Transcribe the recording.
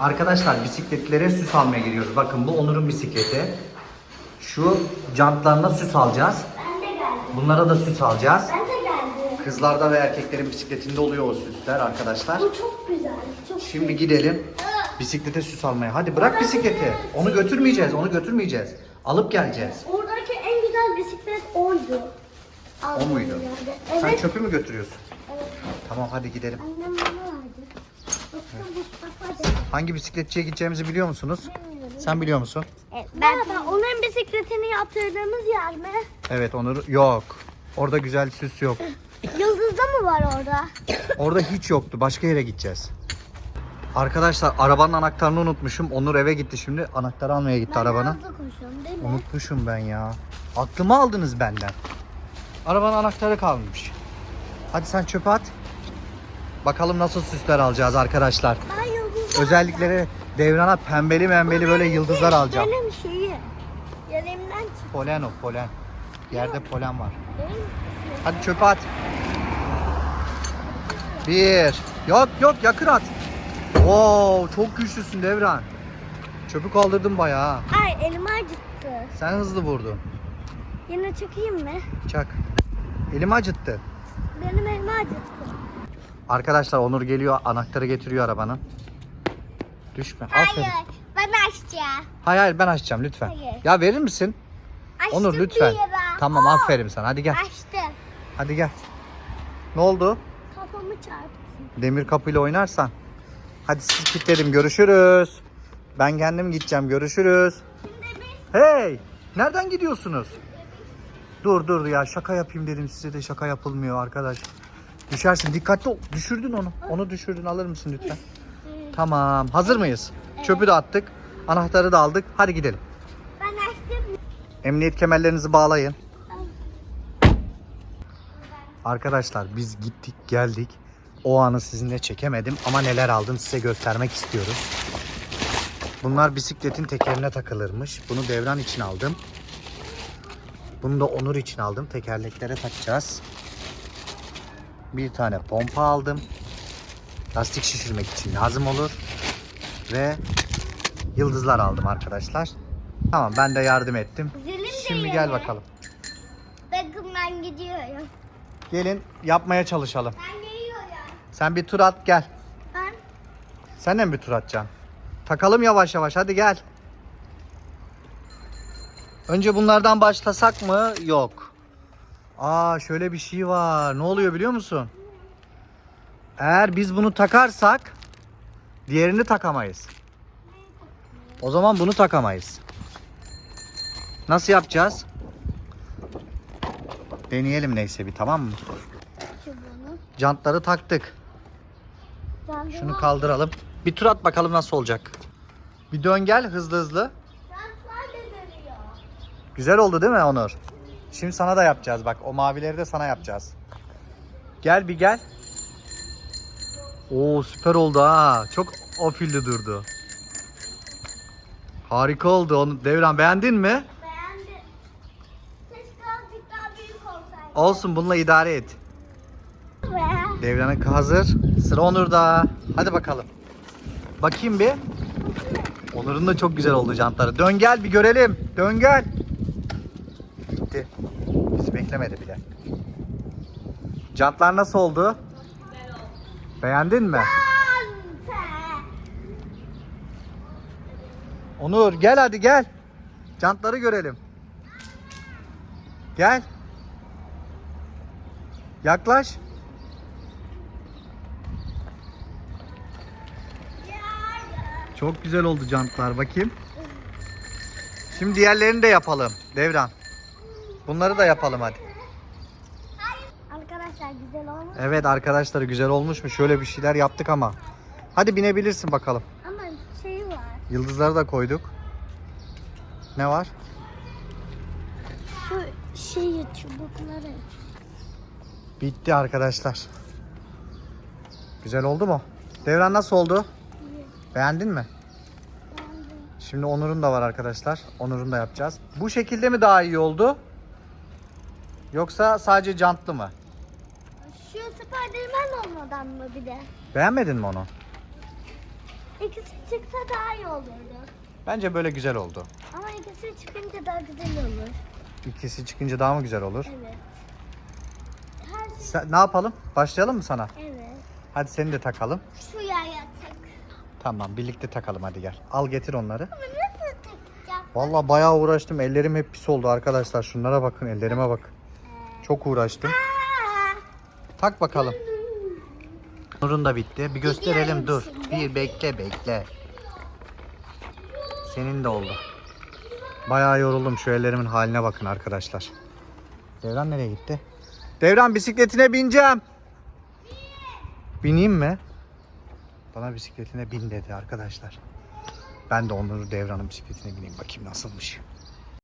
Arkadaşlar bisikletlere süs almaya gidiyoruz. Bakın bu Onur'un bisikleti. Şu jantlarına süs alacağız. Ben de geldim. Bunlara da süs alacağız. Ben de geldim. Kızlarda ve erkeklerin bisikletinde oluyor o süsler arkadaşlar. Bu çok güzel. Çok Şimdi gidelim bisiklete süs almaya. Hadi bırak bisikleti. Onu götürmeyeceğiz, onu götürmeyeceğiz. Alıp geleceğiz. Oradaki en güzel bisiklet oydu. O muydu? Yerde. Sen Evet. çöpü mü götürüyorsun? evet. Tamam hadi gidelim. Annem bana verdi. Hangi bisikletçiye gideceğimizi biliyor musunuz? Sen biliyor musun? Ben Baba, onun bisikletini yaptırdığımız yer mi? Evet Onur yok. Orada güzel süs yok. Yıldızda mı var orada? Orada hiç yoktu. Başka yere gideceğiz. Arkadaşlar arabanın anahtarını unutmuşum. Onur eve gitti şimdi. Anahtarı almaya gitti arabanın. hızlı koşuyorum değil mi? Unutmuşum ben ya. Aklımı aldınız benden. Arabanın anahtarı kalmış. Hadi sen çöpe at. Bakalım nasıl süsler alacağız arkadaşlar. Özellikleri devrana pembeli membeli böyle yıldızlar alacağım. Benim şeyi. Yerimden çık. Polen o polen. Yerde polen var. Hadi çöpe at. Bir. Yok yok yakın at. Oo çok güçlüsün Devran. Çöpü kaldırdım bayağı. ha. Ay elim acıttı. Sen hızlı vurdun. Yine çekeyim mi? Çak. Elimi acıttı. Benim elim acıttı. Arkadaşlar Onur geliyor anahtarı getiriyor arabanın. Düşme. Aferin. ben açacağım. Hayır hayır ben açacağım lütfen. Hayır. Ya verir misin? Açtım Onur lütfen. Tamam Aa, aferin sana. Hadi gel. Açtım. Hadi gel. Ne oldu? Kafamı çarptı. Demir kapıyla oynarsan. Hadi siz kilitledim. Görüşürüz. Ben kendim gideceğim. Görüşürüz. Şimdi biz Hey! Nereden gidiyorsunuz? Dur dur ya şaka yapayım dedim size de şaka yapılmıyor arkadaş. Düşersin dikkatli ol. Düşürdün onu. Onu düşürdün alır mısın lütfen? Tamam. Hazır mıyız? Çöpü de attık. Anahtarı da aldık. Hadi gidelim. ben açtım. Emniyet kemerlerinizi bağlayın. Arkadaşlar biz gittik geldik. O anı sizinle çekemedim ama neler aldım size göstermek istiyorum. Bunlar bisikletin tekerine takılırmış. Bunu devran için aldım. Bunu da Onur için aldım. Tekerleklere takacağız. Bir tane pompa aldım. Lastik şişirmek için lazım olur. Ve yıldızlar aldım arkadaşlar. Tamam ben de yardım ettim. Zilim Şimdi gel bakalım. Bakın ben gidiyorum. Gelin yapmaya çalışalım. Ben geliyorum. Sen bir tur at gel. Ben Sen de mi bir tur atacaksın? Takalım yavaş yavaş hadi gel. Önce bunlardan başlasak mı? Yok. Aa şöyle bir şey var. Ne oluyor biliyor musun? Eğer biz bunu takarsak diğerini takamayız. O zaman bunu takamayız. Nasıl yapacağız? Deneyelim neyse bir tamam mı? Jantları taktık. Şunu kaldıralım. Bir tur at bakalım nasıl olacak. Bir dön gel hızlı hızlı. Güzel oldu değil mi Onur? Şimdi sana da yapacağız bak. O mavileri de sana yapacağız. Gel bir gel. Oo süper oldu ha. Çok afilli durdu. Harika oldu. Onu Devran beğendin mi? Beğendim. Keşke azıcık daha büyük olsaydı. Olsun bununla idare et. Ve Devran'ın hazır. Sıra Onur'da. Hadi bakalım. Bakayım bir. Onur'un da çok güzel oldu jantları. Dön gel bir görelim. Dön gel. Gitti. Bizi beklemedi bile. Jantlar nasıl oldu? Beğendin mi? Onur gel hadi gel. Jantları görelim. Gel. Yaklaş. Çok güzel oldu jantlar bakayım. Şimdi diğerlerini de yapalım Devran. Bunları da yapalım hadi. Arkadaşlar güzel olmuş Evet arkadaşlar güzel olmuş mu? Şöyle bir şeyler yaptık ama. Hadi binebilirsin bakalım. ama şey var. Yıldızları da koyduk. Ne var? Şu şeyi çubukları. Bitti arkadaşlar. Güzel oldu mu? Devran nasıl oldu? Beğendin mi? Şimdi Onur'un da var arkadaşlar. Onur'un da yapacağız. Bu şekilde mi daha iyi oldu? Yoksa sadece jantlı mı? Şu Spiderman olmadan mı bir de? Beğenmedin mi onu? İkisi çıksa daha iyi olurdu. Bence böyle güzel oldu. Ama ikisi çıkınca daha güzel olur. İkisi çıkınca daha mı güzel olur? Evet. Her şey... Sen, ne yapalım? Başlayalım mı sana? Evet. Hadi seni de takalım. Şu yaya tak. Tamam birlikte takalım hadi gel. Al getir onları. Ama nasıl takacağım? Vallahi bayağı uğraştım. Ellerim hep pis oldu arkadaşlar. Şunlara bakın ellerime bak. Çok uğraştım. Tak bakalım. Nurun da bitti. Bir gösterelim dur. Bir bekle bekle. Senin de oldu. Bayağı yoruldum. Şu ellerimin haline bakın arkadaşlar. Devran nereye gitti? Devran bisikletine bineceğim. Bineyim mi? Bana bisikletine bin dedi arkadaşlar. Ben de Onur'u Devran'ın bisikletine bineyim bakayım nasılmış.